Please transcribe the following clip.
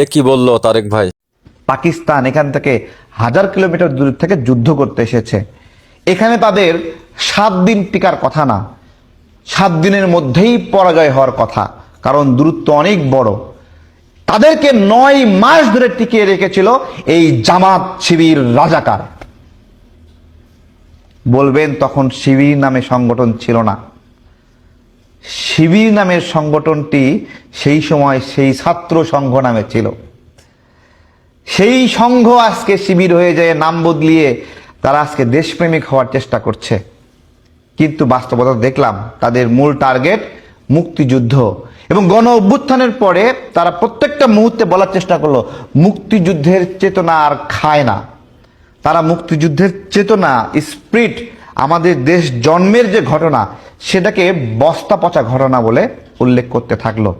এ কি বলল তারেক ভাই? পাকিস্তান এখান থেকে হাজার কিলোমিটার দূর থেকে যুদ্ধ করতে এসেছে। এখানে তাদের সাত দিন টিকার কথা না, সাত দিনের মধ্যেই পরাজয় হওয়ার কথা, কারণ দূরত্ব অনেক বড়। তাদেরকে নয় মাস ধরে টিকিয়ে রেখেছিল এই জামাত শিবির রাজাকার। বলবেন তখন শিবির নামে সংগঠন ছিল না। শিবির নামের সংগঠনটি সেই সময় সেই ছাত্র সংঘ নামে ছিল। সেই সংঘ আজকে শিবির হয়ে যায়, নাম বদলিয়ে তারা আজকে দেশপ্রেমিক হওয়ার চেষ্টা করছে। কিন্তু বাস্তবতা দেখলাম, তাদের মূল টার্গেট মুক্তিযুদ্ধ। এবং গণ অভ্যুত্থানের পরে তারা প্রত্যেকটা মুহূর্তে বলার চেষ্টা করল, মুক্তিযুদ্ধের চেতনা আর খায় না। তারা মুক্তিযুদ্ধের চেতনা স্প্রিট আমাদের দেশ জন্মের যে ঘটনা সেটাকে বস্তা পচা ঘটনা বলে উল্লেখ করতে থাকল।